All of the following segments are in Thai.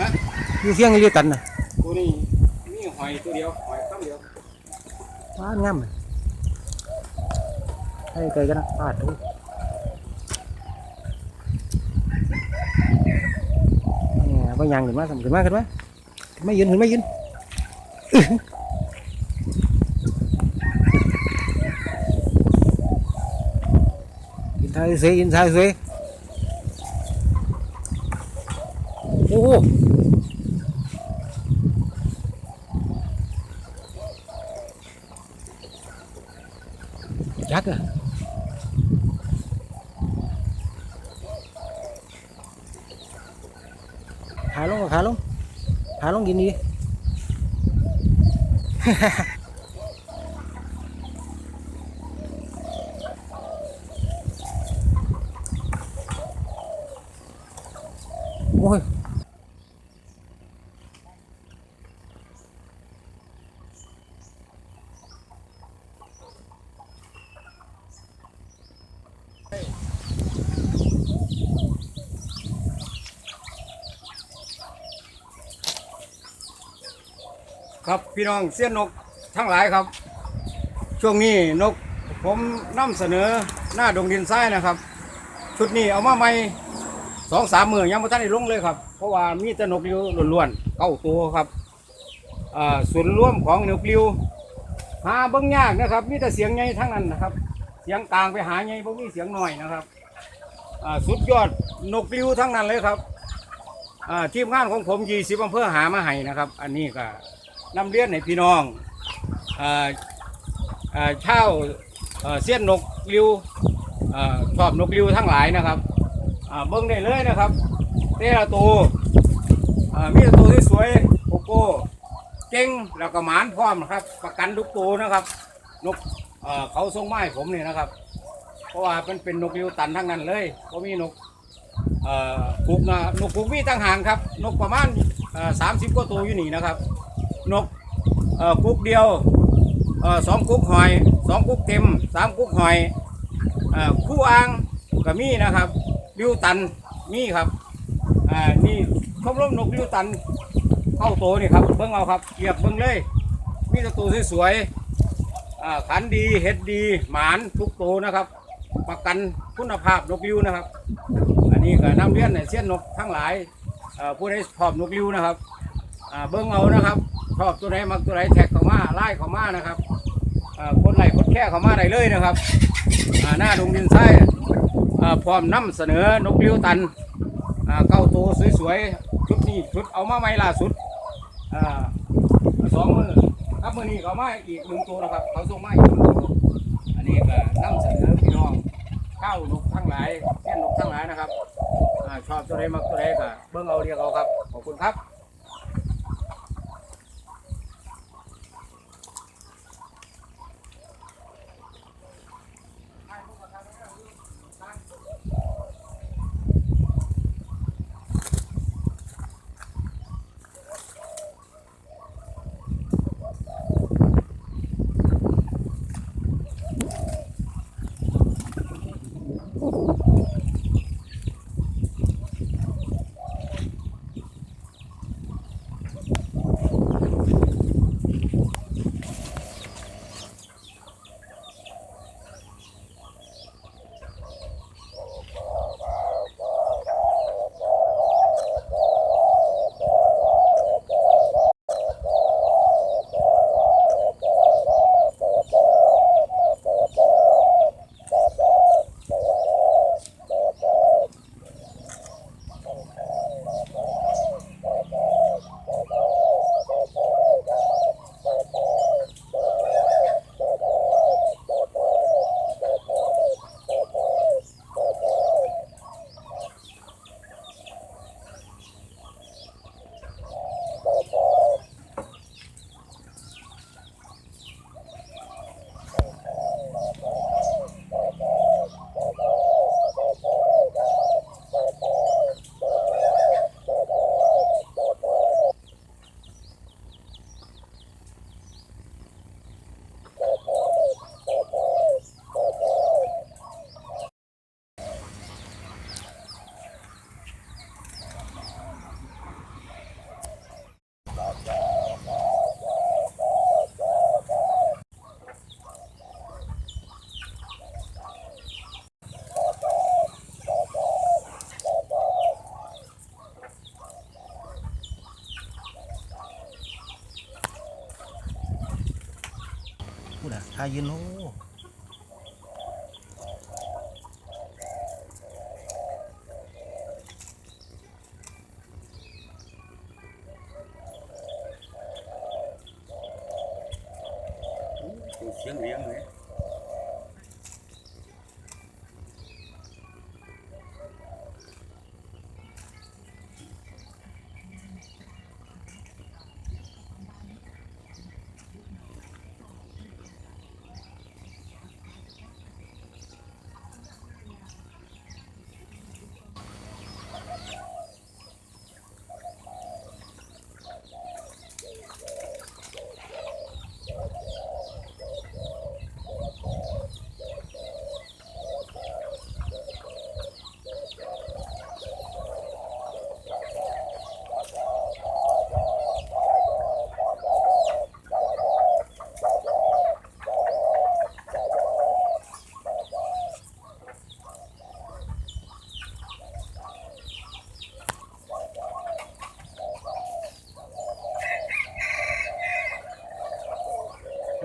ฮะอยู่เสียงเรียกกันน่ะตัวนี้มีหอยตัวเดียวหอยคำเดียวป้านงามเลยให้เกยกันนะปาดทุกเนี่ยบางอย่างขึ้นมาสำขึ้นมาขึ้นมาขึ้นมายืนขึ้นมายืนอื้ออินทายเสยอินทายเสย โอ้โหยักษ์อะขาลงขาลงขาลงกินดี โอ้ย ครับพี่น้องเสี้ยนนกทั้งหลายครับ ช่วงนี้นกผมนำเสนอหน้าดงดินทรายนะครับ ชุดนี้เอามาใหม่สองสามมือยังไม่ทันได้ลงเลยครับ เพราะว่ามีแต่นกอยู่ล้วนๆเก้าตัวครับส่วนร่วมของนกปลิวหาเบิ้งยากนะครับ มีแต่เสียงใหญ่ทั้งนั้นนะครับ เสียงกลางไปหาใหญ่พวกนี้เสียงหน้อยนะครับสุดยอดนกปลิวทั้งนั้นเลยครับทีมงานของผมยี่สิบอำเภอหามาให้นะครับ อันนี้ก็ นำเรียนให้พี่น้องอ่าอ่าเช่าเอ่อเสี้ยนนกริวอ่าชอบนกริวทั้งหลายนะครับอ่าเบิ้งได้เลยนะครับเตละตัวอ่ามีแต่ตัวที่สวยโกโก้เก่งแล้วก็หมานพร้อมนะครับ ประกันทุกตัวนะครับ นกเอ่อเขาทรงไม้ผมนี่นะครับ เพราะว่าเป็นเป็นนกริวตันทั้งนั้นเลยเพราะมีนกเอ่อกุกนะนกกุกมีตั้งหางครับ นกประมาณสามสิบกว่าตัวอยู่นี่นะครับ นกกุ๊กเดียวสองกุกหอยสองกุกเต็มสามกุกหอยอคู่อ่างก็มีนะครับริวตันมีครับอ่านี่ชมรมนกริวตันเข้าโตนี่ครับเบิ้งเอาครับเรียบเบิ้งเลย มีตัวสวยๆขันดีเห็ดดีหมานทุกโตนะครับ ประกันคุณภาพนกริวนะครับ อันนี้ก็นำเรียนเส้นนกทั้งหลายผู้ใดชอบนกริวนะครับเบิ้งเอานะครับ ชอบตัวไหนมักตัวไหนแท็กเข้ามาไล่เข้ามานะครับคนไล่คนแค่เข้ามาได้เลยนะครับหน้าดงดินไส้พร้อมนำเสนอนกเลี้ยวตันเก้าตัวสวยๆชุดนี้ชุดเอามาใหม่ล่าสุดอสองมือครับมือนี้เขามาอีกหนึ่งตัวนะครับเขาส่งมาอีกหนึ่งตัวอันนี้ก็นำเสนอพี่น้องข้าวนกทั้งหลายเส้นนกทั้งหลายนะครับอชอบตัวไหนมักตัวไหนก็เบิ้งเอาเรียกเอาครับขอบคุณครับ oh 出来，他一喽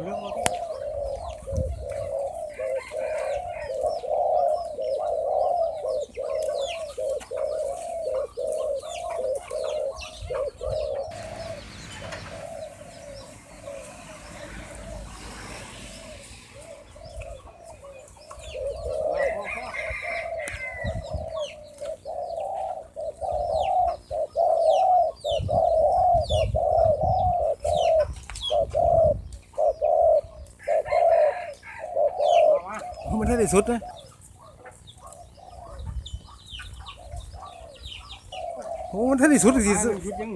Look. สุดนะโอ้มันท่านที่สุดสิ สุดยัง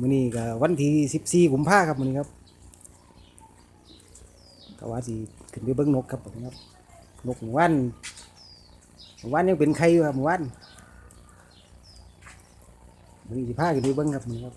มื้อนี้ก็วันที่14กุมภาครับมื้อนี้ครับก็ว่าสิขึ้นไปเบิ่งนกครับผมครับนกหมู่บ้านหมู่บ้านยังเป็นไข่อยู่ครับหมู่บ้านมื้อนี้สิพาขึ้นไปเบิ้งครับมื้อนี้ครับ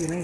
ซื้อไห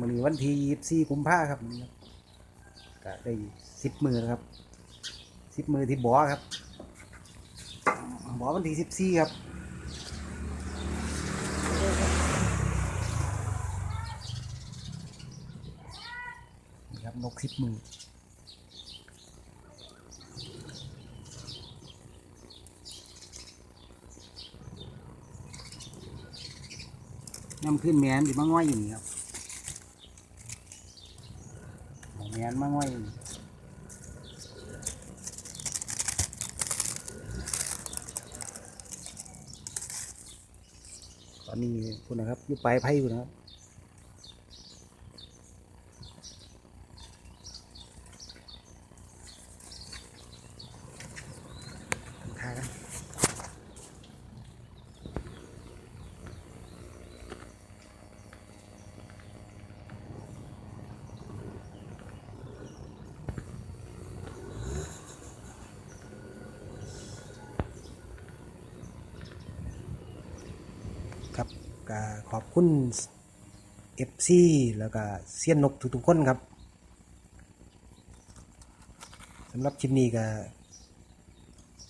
มีซอนี้วันที่ยี่สี่กุมภาครับมื้อนี้ครับก็ได้สิบมือแล้วครับสิบมือที่บ่อครับบ่อวันที่สิบสี่ครับนี่ครับนกสิบมือน้ำขึ้นแมนที่มาง่อยอยู่นี่ครับ แมนมาง่อยตอนนี้คุณนะครับอยู่ปลายไผ่อยู่นะครับทากั ก็ขอบคุณเอฟซีแล้วก็เซียนนกทุกๆคนครับสำหรับคลิปนี้ก็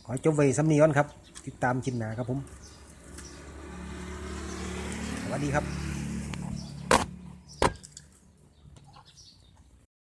ขอจบไว้สำนีก่อนครับ ติดตามคลิปหน้าครับผม สวัสดีครับ